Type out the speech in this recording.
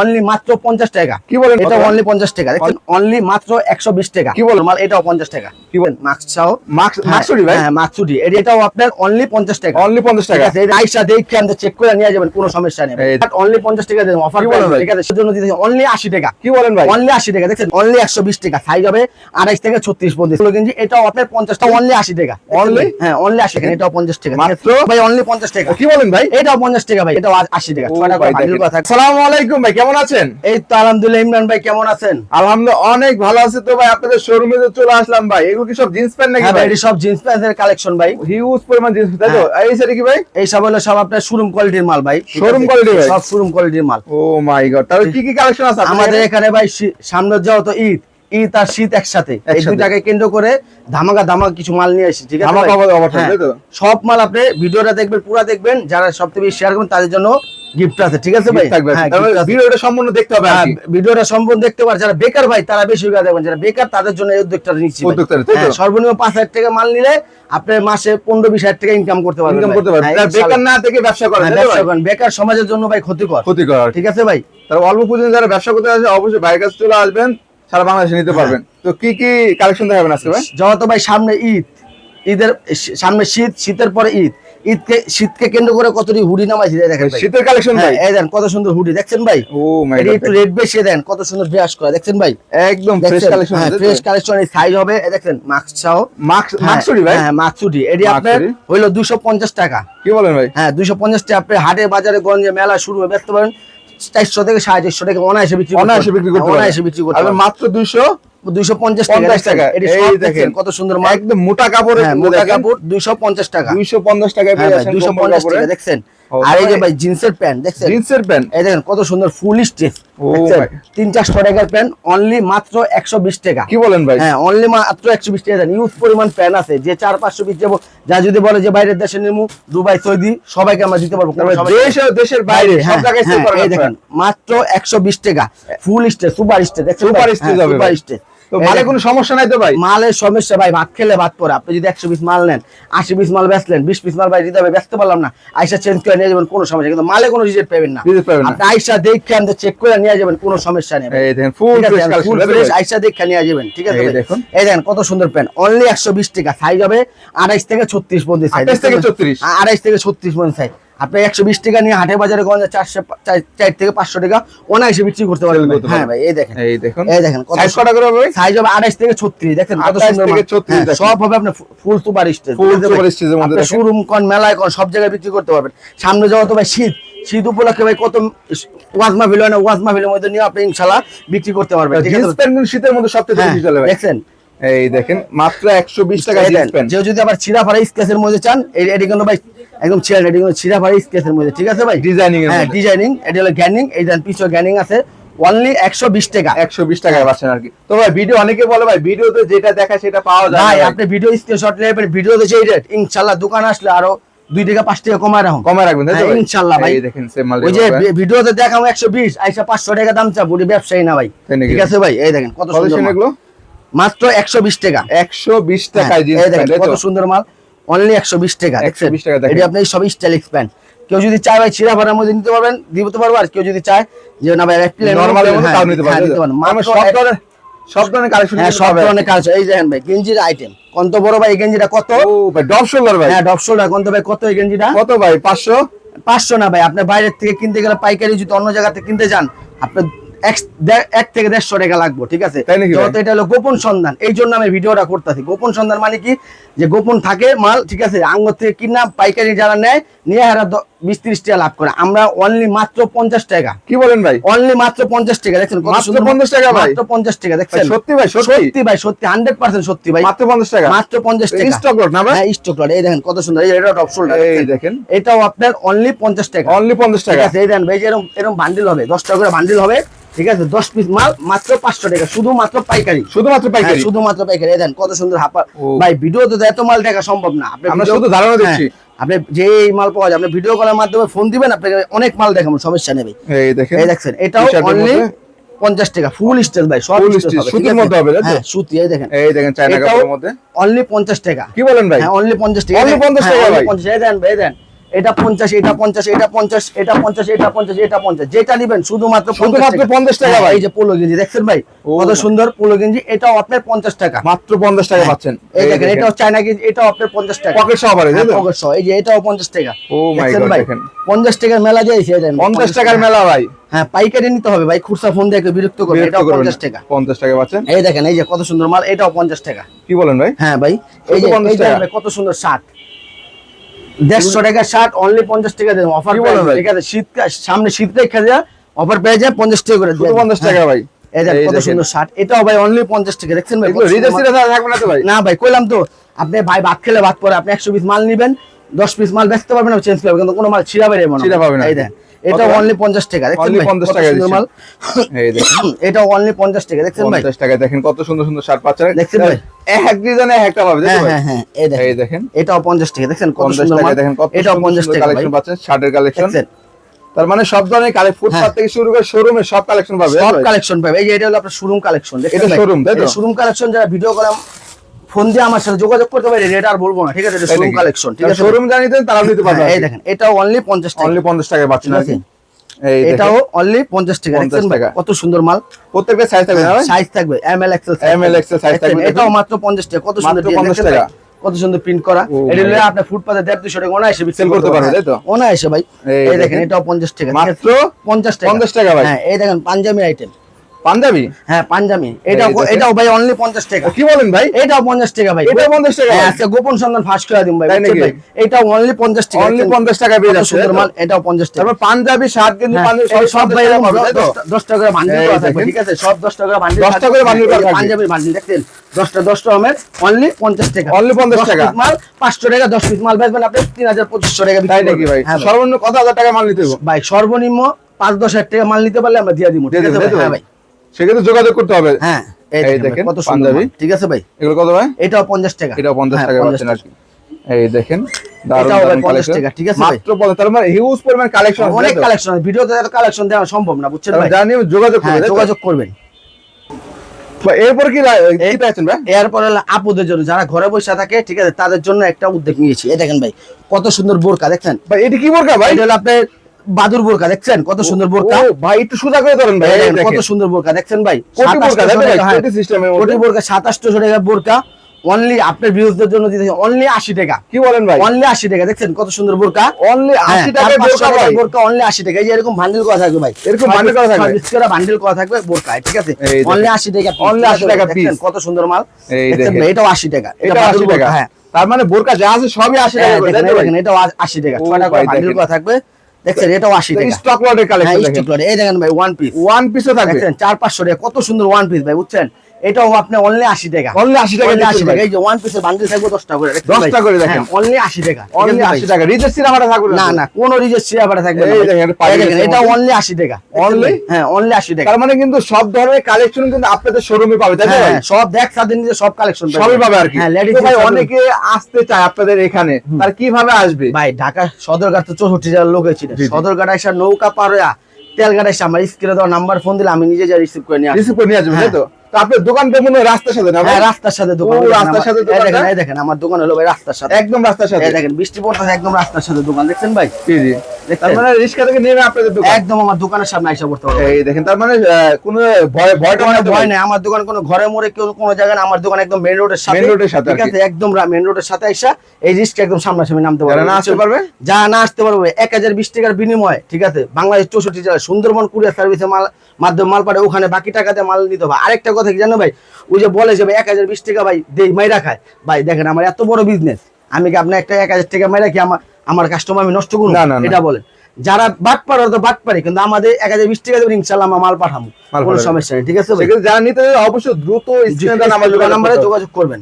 Only মাত্র পঞ্চাশ টাকা। কি বলেন এটা অনলি পঞ্চাশ টাকা। অনলি মাত্র একশো বিশ টাকা। কি বলেন? মাল এটাও পঞ্চাশ টাকা। কি বলেন? মাস্ক চাও? ভাই? হ্যাঁ মাকসুডি এটাও আপনার অনলি পঞ্চাশ টাকা। অনলি পঞ্চাশ টাকা। আইসা দেখে চেক করে নিয়ে যাবেন কোনো সমস্যা নেই। অনলি পঞ্চাশ টাকা দেবেন অফার? ঠিক আছে? সেজন্য দিতে অনলি আশি টাকা। কি বলেন ভাই? অনলি আশি টাকা দেখছেন? অনলি একশো বিশ টাকা। সাইজ হবে আড়াইশ থেকে ছত্রিশ পর্যন্ত কিন্তু এটাও আপনার পঞ্চাশটা অনলি আশি টাকা। Only? হ্যাঁ অনলি আশি টাকা এটাও পঞ্চাশ টাকা। মাত্র? ভাই অনলি পঞ্চাশ টাকা। কি বলেন ভাই? এটাও পঞ্চাশ টাকা ভাই এটাও আশি টাকা। আসসালামু আলাইকুম ভাই কেমন আছেন? এই তো আলহামদুলিল্লাহ ইমরান ভাই কেমন আছেন? আলহামদুলিল্লাহ অনেক ভালো আছে তো ভাই। আপনাদের শোরুমে তো চলে আসলাম ভাই এগুলো কি সব জিন্স প্যান্ট নাকি হ্যাঁ ভাই এটা সব জিন্স প্যান্টের কালেকশন ভাই। হিউজ পরিমাণ জিন্স তাই তো? হ্যাঁ। এই সাইডে কি ভাই? এই সব হলো সব আপনার শোরুম কোয়ালিটির মাল ভাই। শোরুম কোয়ালিটি ভাই? সব শোরুম কোয়ালিটির মাল। ও মাই গড তাহলে কি কি কালেকশন আছে আমাদের এখানে? এখানে ভাই সামনে যাও তো ঈদ ঈদ আর শীত একসাথে। এই দুইটাকে কেন্দ্র করে ধামাকা ধামাকা কিছু মাল নিয়ে এসেছি ঠিক আছে হ্যাঁ। সব মাল আপনি ভিডিওটা দেখবেন পুরো দেখবেন যারা সবথেকে বেশি শেয়ার করবেন তাদের জন্য গিফট আছে ঠিক আছে ভাই? Gift থাকবে হ্যাঁ। ভিডিওটা সম্পূর্ণ দেখতে হবে হ্যাঁ, কি। ভিডিওটা সম্পূর্ণ দেখতে পারে যারা বেকার ভাই তারা বেশি দেখবেন যারা বেকার তাদের জন্য এই উদ্যোগটা নিচ্ছি সর্বনিম্ন পাঁচ হাজার টাকা মাল নিলে আপনি মাসে পনেরো বিশ হাজার টাকা ইনকাম করতে পারবেন ইনকাম করতে পারবে বেকার না থেকে ব্যবসা করেন বেকার সমাজের জন্য ভাই ক্ষতিকর। ক্ষতিকর। ঠিক আছে ভাই? তারা অল্প পুঁজি যারা ব্যবসা করতে আসে অবশ্যই ভাইয়ের কাছে চলে আসবেন। সারা বাংলাদেশে নিতে হ্যাঁ। পারবেন। তো কি কি কালেকশন দেখাবেন আজকে ভাই? যত ভাই সামনে ঈদ। ঈদের সামনে শীত শীতের পরে ঈদ। ঈদকে শীতকে কেন্দ্র করে কতটি হুডি নামাইছি দেখেন শীতের কালেকশন হ্যাঁ, ভাই? এই দেখেন কত সুন্দর হুডি। দেখছেন ভাই? ও মাই গড একটু রেড বেশি দেন কত সুন্দর ড্রেস করা। দেখছেন ভাই? একদম ফ্রেশ কালেকশন ফ্রেশ কালেকশন এই সাইজ হবে এই দেখছেন মাস্ক চাও মাস্ক মাস্করি ভাই? হ্যাঁ মাকসুডি এটি আপনার মাকসুডি? হইল দুশো পঞ্চাশ টাকা। কি বলেন ভাই? হ্যাঁ দুশো পঞ্চাশ টাকা। আপনি হাটে বাজারে গঞ্জে মেলা শুরু হয়ে ব্যস্ত পারেন। চারশো থেকে সাড়ে চারশো টাকা অনায়াসে বিক্রি অনায়াসে বিক্রি করতে অনায়াসে বিক্রি করতে মাত্র দুইশো পঞ্চাশ টাকা টাকা। এই দেখেন। দেখেন কত সুন্দর মাল। একদম মোটা হ্যাঁ মোটা কাপড় দুইশো পঞ্চাশ টাকা। 250 টাকায় হ্যাঁ পেয়ে যাচ্ছেন কাপড়ে। টাকা দেখছেন। আর এই যে ভাই। ভাই জিন্সের প্যান্ট জিন্সের প্যান্ট। এই দেখেন কত সুন্দর ফুল টাকার প্যান্ট অনলি মাত্র একশো বিশ টাকা। কি বলেন ভাই? হ্যাঁ অনলি মাত্র একশো বিশ টাকা। দেন ইউজ পরিমাণ প্যান আছে। যে চার পাঁচশো পিস যাব যা যদি বলে যে বাইরের দেশে নেমু দুবাই সৌদি সবাইকে আমরা দিতে পারব। দেশ দেশের বাইরে সব জায়গায় সেল। দেখেন মাত্র একশো বিশ টাকা। Full stage super stage Super ভাই? stage হ্যাঁ, তো মালে কোনো সমস্যা নাই তো ভাই? মালের সমস্যা ভাই ভাত খেলে ভাত পরে। আপনি যদি একশো পিস মাল নেন আশি পিস মাল বেচলেন বিশ পিস মাল ভাই দিতে হবে ব্যস্ত পারলাম না। আইসা চেঞ্জ করে নিয়ে যাবেন কোনো সমস্যা কিন্তু মালে কোনো রিজেক্ট পাবেন না। আপনি আইসা দেখে আনতে চেক করে নিয়ে যাবেন কোনো সমস্যা নেই দেখেন ফুল ফ্রেশ আইসা দেখে নিয়ে যাবেন ঠিক আছে দেখুন। এই দেখেন কত সুন্দর প্যান্ট অনলি একশো বিশ টাকা সাইজ হবে আড়াইশ থেকে ছত্রিশ পর্যন্ত সাইজ 28 থেকে 36 আড়াইশ থেকে ছত্রিশ পর্যন্ত সাইজ আপনি একশো বিশ টাকা নিয়ে হাটে বাজারে গঞ্জে চারশো চার চার থেকে পাঁচশো টাকা অনায়াসে বিক্রি করতে পারবেন হ্যাঁ ভাই এই দেখেন। এই দেখুন। এই দেখেন সাইজ কটা করে হবে সাইজ হবে থেকে ছত্রিশ দেখেন কত সুন্দর থেকে মাল। 36 হ্যাঁ, দেখেন। সব হবে আপনার full super stage super stage এর মধ্যে শোরুম কোন মেলায় কোন সব জায়গায় বিক্রি করতে পারবেন। সামনে যাওয়া তো ভাই শীত। শীত উপলক্ষে ভাই কত ওয়াজ মাহফিল হয় না ওয়াজ মাহফিলের মধ্যে নিয়ে আপনি ইনশাল্লাহ বিক্রি করতে পারবেন। শীতের মধ্যে সবচেয়ে হ্যাঁ, বেশি চলে ভাই। দেখছেন? এই দেখেন মাত্র 120 টাকা এই জিন্স দেন, যদি আবার ছিঁড়া ফাড়া স্কেচের মধ্যে চান এটি কিন্তু ভাই একদম ছিঁড়া কিন্তু ছিঁড়া ফাড়া স্কেচের মধ্যে ঠিক আছে ভাই? ডিজাইনিং হ্যাঁ ডিজাইনিং এটি হলো গ্যানিং এই দেন পিছনে গ্যানিং আছে অনলি একশো বিশ টাকা। 120 টাকায় পাচ্ছেন আর কি। তো ভাই ভিডিও অনেকে বলে ভাই ভিডিওতে যেটা দেখায় সেটা পাওয়া যায় ভাই ভাই। আপনি ভিডিও স্ক্রিনশট নেবেন ভিডিওতে যেই রেট ইনশাল্লাহ দোকান আসলে আরও দুই টাকা পাঁচ টাকা কমায় রাখুন। কমায় রাখবেন তাই তো হ্যাঁ, ভাই? ইনশাল্লাহ ভাই। এই দেখেন সেম মাল ওই যে ভিডিওতে দেখাবো একশো বিশ আইসা পাঁচশো টাকা দাম চাবো ওটি ব্যবসায়ী না ভাই। ঠিক আছে ভাই এই দেখেন কত সুন্দর। মাত্র একশো বিশ টাকা। একশো বিশ টাকায় জিন্স এই দেখেন কত সুন্দর মাল। অনলি একশো বিশ টাকা 120 টাকা দেখেন। এটি আপনি প্যান্ট কেউ যদি চায় ভাই ছিঁড়া মধ্যে নিতে পারবেন দিতে পারব আর কেউ যদি চায় যে না ভাই নরমাল নিতে পারবেন সব ধরনের কালেকশন হ্যাঁ সব ধরনের কাজ এই দেখেন ভাই গেঞ্জির আইটেম কত বড় ভাই এই গেঞ্জিটা? কত? ও ভাই ডব শোল্ডার ভাই। হ্যাঁ ডপসোলটা কত ভাই কত এই গেঞ্জিটা? কত ভাই 500 পাঁচশো না ভাই আপনি বাইরের থেকে কিনতে গেলে পাইকারি যদি অন্য জায়গা থেকে কিনতে যান আপনার এক- থেকে দেড়শো টাকা লাগবে ঠিক আছে? এটা হলো গোপন সন্ধান এই জন্য আমি ভিডিওটা করতেছি। গোপন সন্ধান মানে কি? যে গোপন থাকে মাল ঠিক আছে? আঙ্গুর থেকে কিনা পাইকারি যারা নেয় নিয়ে এরা বিশ ত্রিশ টাকা লাভ করে। আমরা অনলি মাত্র পঞ্চাশ টাকা। কি বলেন ভাই? অনলি মাত্র পঞ্চাশ টাকা দেখছেন মাত্র? 50 টাকা মাত্র পঞ্চাশ টাকা দেখছেন? সত্যি ভাই, সত্যি? ভাই সত্যি হান্ড্রেড পার্সেন্ট সত্যি ভাই। মাত্র 50 টাকা? মাত্র পঞ্চাশ টাকা। স্টক লট না ভাই? হ্যাঁ স্টক লট এই দেখেন কত সুন্দর এই এটা টপ শোল্ডার এই দেখেন। এটাও আপনার অনলি পঞ্চাশ টাকা। অনলি 50 ঠিক টাকা। আছে এই দেন ভাই এরকম এরকম বান্ডিল হবে দশ টাকা করে বান্ডিল হবে। ঠিক আছে? দশ পিস মাল মাত্র পাঁচশো টাকা শুধুমাত্র পাইকারি। শুধুমাত্র পাইকারি? হ্যাঁ, শুধুমাত্র পাইকারি। দেন কত সুন্দর হাপা ভাই ভিডিওতে তো এত মাল দেখা সম্ভব না। আপনি আমরা শুধু ধারণা হ্যাঁ, দিচ্ছি। আপনি যে এই মাল পাওয়া যায় আপনি ভিডিও কলের মাধ্যমে ফোন দিবেন আপনাকে অনেক মাল দেখাবো সমস্যা নেই ভাই। এই দেখেন এই দেখছেন এটাও অনলি। পঞ্চাশ টাকা ফুল স্টেল ভাই সব সুতির মধ্যে হবে, হ্যাঁ সুতি এই দেখেন। এই দেখেন চায়না কাপড়ের মধ্যে। অনলি পঞ্চাশ টাকা। কি বলেন ভাই? হ্যাঁ অনলি পঞ্চাশ টাকা। এই দেখেন, 50 হ্যাঁ, টাকা ভাই? 50 এই দেন ভাই দেন। এটা পঞ্চাশ এটা পঞ্চাশ এটা পঞ্চাশ এটা পঞ্চাশ এটা পঞ্চাশ এটা পঞ্চাশ। যেটা নিবেন শুধুমাত্র শুধুমাত্র 50 টাকা। হ্যাঁ, ভাই। এই যে পোলো গেঞ্জি দেখছেন ভাই? কত সুন্দর পোলো গেঞ্জি এটাও আপনার পঞ্চাশ টাকা। মাত্র পঞ্চাশ টাকা পাচ্ছেন। হ্যাঁ। এই দেখেন এটাও চায়না গেঞ্জি এটাও আপনার পঞ্চাশ টাকা। পকেট হ্যাঁ, পকেট সহ। এই যে এটাও পঞ্চাশ টাকা। ও মাই গড ভাই? দেখেন। পঞ্চাশ টাকার মেলা এই পঞ্চাশ টাকার মেলা ভাই। হ্যাঁ পাইকারি নিতে হবে ভাই খুচরা ফোন দিয়ে বিরক্ত করবে এটাও পঞ্চাশ টাকা। পঞ্চাশ টাকা পাচ্ছেন? এই দেখেন এই যে কত সুন্দর মাল এটাও পঞ্চাশ টাকা। কি বলেন ভাই? হ্যাঁ ভাই এই যে শুধু 50 এই দেখেন টাকা? কত সুন্দর শার্ট। দেড়শো টাকা শার্ট অনলি পঞ্চাশ টাকা দেবেন অফার? ঠিক আছে সামনে শীত রেখে যা অফার পেয়ে যায় পঞ্চাশ টাকা করে শুধু পঞ্চাশ টাকা হ্যাঁ। ভাই। এই দেখেন এই কত সুন্দর শার্ট এটাও ভাই অনলি পঞ্চাশ টাকা। দেখছেন ভাই। না ভাই? কইলাম তো আপনি ভাই ভাত খেলে ভাত পরে আপনি একশো পিস মাল নিবেন দশ পিস মাল বেচতে পারবেন চেঞ্জ কিন্তু কোনো মাল ছিঁড়া বেড়ে মনে ছিঁড়া পাবে না। এই দেখেন। এটা অনলি পঞ্চাশ টাকা দেখছেন ভাই? 50 টাকা সুন্দর মাল? এই দেখেন। এটা অনলি পঞ্চাশ টাকা দেখছেন ভাই? পঞ্চাশ টাকা দেখেন কত সুন্দর সুন্দর শার্ট পাচ্ছেন। দেখছেন ভাই? এক ডিজাইনে একটা পাবে হ্যাঁ হ্যাঁ হ্যাঁ এই দেখেন। এই দেখেন। এটাও পঞ্চাশ টাকা দেখছেন কত সুন্দর মাল? দেখেন কত এটাও সুন্দর পঞ্চাশ সুন্দর টাকা কালেকশন পাচ্ছেন শার্টের কালেকশন তার মানে সব ধরনের কালেকশন ফুটপাত হ্যাঁ। থেকে শুরু করে শোরুমে সব কালেকশন পাবে সব? কালেকশন পাবে। এই যে এটা হলো আপনার শোরুম কালেকশন এটা শোরুম তাই তো? শোরুম কালেকশন যারা ভিডিও করাম ফোন দিয়ে আমার সাথে যোগাযোগ করতে পারে রেট আর বলব না ঠিক আছে? এটা শোরুম কালেকশন ঠিক আছে? শোরুম জানিতেন তারা নিতে পারবে হ্যাঁ, এই দেখেন এটাও অনলি পঞ্চাশ টাকা। অনলি পঞ্চাশ টাকায় পাচ্ছেন ঠিক আর কি আছে? এই এটাও অনলি পঞ্চাশ টাকা। 50 দেখছেন? ভাই? টাকা। কত সুন্দর মাল। প্রত্যেকটা সাইজ থাকবে সাইজ থাকবে M L XL ML XL size থাকবে, এটাও মাত্র পঞ্চাশ টাকা। কত সুন্দর মাত্র 50 টাকা। কত সুন্দর প্রিন্ট করা। এটা God. আপনার ফুটপাতে দেড় দুশো টাকা অনায়াসে বিক্রি করতে পারবে, তাই তো? ওনা অনায়াসে ভাই। এই দেখেন। এটাও পঞ্চাশ টাকা মাত্র আছে? পঞ্চাশ টাকা। 50 টাকা ভাই। হ্যাঁ এই দেখেন পাঞ্জাবি আইটেম পাঞ্জাবি? হ্যাঁ পাঞ্জাবি। এটাও এটাও ভাই অনলি পঞ্চাশ টাকা। কি বলেন ভাই? এটাও পঞ্চাশ টাকা ভাই। এটা 50 টাকা? ভাই? আজকে গোপন সন্ধান ফাঁস করে ভাই? ভাই? এটাও অনলি পঞ্চাশ টাকা। অনলি দেখছেন? পঞ্চাশ টাকা পেয়ে যাচ্ছে সুন্দর মাল এটাও পঞ্চাশ টাকা। তারপর পাঞ্জাবি শার্ট কিন্তু হ্যাঁ, পাঞ্জাবি সব ভাই এরকম পাবে, তাই তো? দশটা- দশ টাকা করে বান্ডিল করা ঠিক আছে? সব দশ টাকা করে বান্ডিল 10 টাকা করে বান্ডিল দশটা আমের অনলি পঞ্চাশ টাকা। Only 50 টাকা। মাল পাঁচশো টাকা দশ পিস মাল বেচবেন আপনি তিন হাজার পঁচিশশো টাকা তাই নাকি ভাই? হ্যাঁ সর্বনিম্ন কত হাজার টাকা মাল নিতে হবে ভাই সর্বনিম্ন পাঁচ দশ হাজার টাকা মাল নিতে পারলে আমরা দিয়ে দিব ঠিক আছে ভাই? সেক্ষেত্রে যোগাযোগ করতে হবে। হ্যাঁ এই দেখেন দেখেন, কত পাঞ্জাবি। ঠিক আছে ভাই? এগুলো কত ভাই? এটাও পঞ্চাশ টাকা। এটা পঞ্চাশ হ্যাঁ, টাকা 50 পাচ্ছেন আর কি। এই দেখেন এটাও 50 50 মানে হিউজ পরিমাণ কালেকশন অনেক কালেকশন কালেকশন দেওয়া সম্ভব না বুঝছেন যোগাযোগ হ্যাঁ এরপর কি আপুদের জন্য যারা ঘরে বসে থাকে ঠিক আছে তাদের জন্য একটা উদ্যোগ নিয়েছি। দেখেন ভাই কত সুন্দর বোরকা দেখছেন? ভাই এটি কি বোরকা ভাই? আপনার বাদুর বোরকা দেখছেন? কত সুন্দর বোরকা? ভাই একটু সোজা করে ধরেন ভাই কত সুন্দর বোরকা দেখছেন ভাই? কোটি বোরকা, 2700? টাকা। কোটি বোরকা সাতাশশো টাকা বোরকা অনলি আপনার ভিউজদের জন্য দিতে অনলি আশি টাকা। কি বলেন ভাই? অনলি আশি টাকা দেখছেন? কত সুন্দর বোরকা? অনলি হ্যাঁ, 80 টাকায় আর 500 বোরকা ভাই। বোরকা অনলি আশি টাকা। এই যে এরকম বান্ডিল করা থাকবে ভাই। এরকম bundle করা থাকবে? বান্ডিল করা বান্ডেল করা থাকবে বোরকায় ঠিক আছে? অনলি আশি টাকা piece, Only ঠিক 80 টাকা piece। কত সুন্দর মাল? দেখছেন। ভাই, এটাও আশি টাকা। এটা বাদুর 80 টাকা। বোরকা, হ্যাঁ। তার মানে বোরকা যা আছে সবই 80 টাকা হ্যাঁ, করে দেখেন, এটাও আ- আশি টাকা। ও ছয়টা করে বান্ডিল করা থাকবে। দেখছেন এটাও আশি টাকা স্টক লটের কালেকশন দেখেন। স্টিক এই দেখেন ভাই ওয়ান পিস ওয়ান পিসও থাকবে। দেখছেন চার পাঁচশো টাকা কত সুন্দর ওয়ান পিস ভাই বুঝছেন? এটাও আপনি অনলি আশি টাকা। অনলি 80 টাকা Only 80 টাকা। এই যে ওয়ান পিসের বান্ডিল থাকবে দশটা করে 10 টা করে দেখেন। অনলি আশি টাকা। অনলি 80 টাকা। থাকবে না না কোন থাকবে না এই দেখেন, এটা অনলি আশি টাকা। Only? হ্যাঁ অনলি আশি টাকা। তার মানে কিন্তু সব ধরনের কালেকশন কিন্তু আপনাদের শোরুমে পাবে তাই হ্যাঁ ভাই? হ্যাঁ, সব দেখ নিজে সব কালেকশন সবই পাবে আর কি। হ্যাঁ লেডিস ভাই অনেকে আসতে চায় আপনাদের এখানে। তার কীভাবে আসবে? ভাই ঢাকা সদরঘাট তো চৌষট্টি জেলার লোক হয়েছিল। সদরঘাট এসে নৌকা পার হইয়া তেলঘাট এসে আমার স্ক্রিনে দেওয়া নাম্বার ফোন দিলে আমি নিজে যা রিসিভ করে নিয়ে রিসিভ করে নিয়ে আসবে তাই তো তো? আপনার দোকানটা মনে হয় রাস্তার সাথে না হ্যাঁ রাস্তার সাথে দোকান রাস্তার সাথে দেখেন এই দেখেন আমার দোকান হলো ভাই রাস্তার সাথে। একদম রাস্তার সাথে। দেখেন বৃষ্টি পড়তেছে একদম রাস্তার সাথে দোকান দেখছেন ভাই? জি জি। তার মানে রিক্সা থেকে নেমে আপনাদের দোকান? একদম আমার দোকানের সামনে আইসা পড়তে হবে। এই দেখেন তার মানে কোনো ভয় ভয়টা তো ভয়? নেই আমার দোকান কোনো ঘরে মোড়ে কেউ কোনো জায়গায় আমার দোকান একদম মেন রোডের সাথে। Road এর সাথে ঠিক আছে একদম মেন রোডের সাথে আইসা এই রিস্ক একদম সামনাসামনি নামতে পারবে না আসতে পারবে? যা না আসতে পারবে এক হাজার বিশ টাকার বিনিময়ে ঠিক আছে? বাংলাদেশ চৌষট্টি জেলায় সুন্দরবন কুরিয়ার সার্ভিসে মাল মাধ্যমে মাল পাঠায় ওখানে বাকি টাকাতে মাল নিতে হবে। আরেকটা কথা কি জানো ভাই? ওই যে বলে যে ভাই এক হাজার বিশ টাকা ভাই দেই মাইরা খায়। ভাই দেখেন আমার এত বড় বিজনেস আমি কি আপনার একটা এক হাজার টাকা মাইরা কি আমার আমার কাস্টমার আমি নষ্ট করুন না। এটা বলেন। যারা বাট পারে তো বাট পারে কিন্তু আমাদের এক হাজার বিশ টাকা দেবেন ইনশাল্লাহ আমরা মাল পাঠাবো। কোনো সমস্যা নেই ঠিক আছে যারা নিতে অবশ্যই দ্রুত নাম্বারে যোগাযোগ করবেন।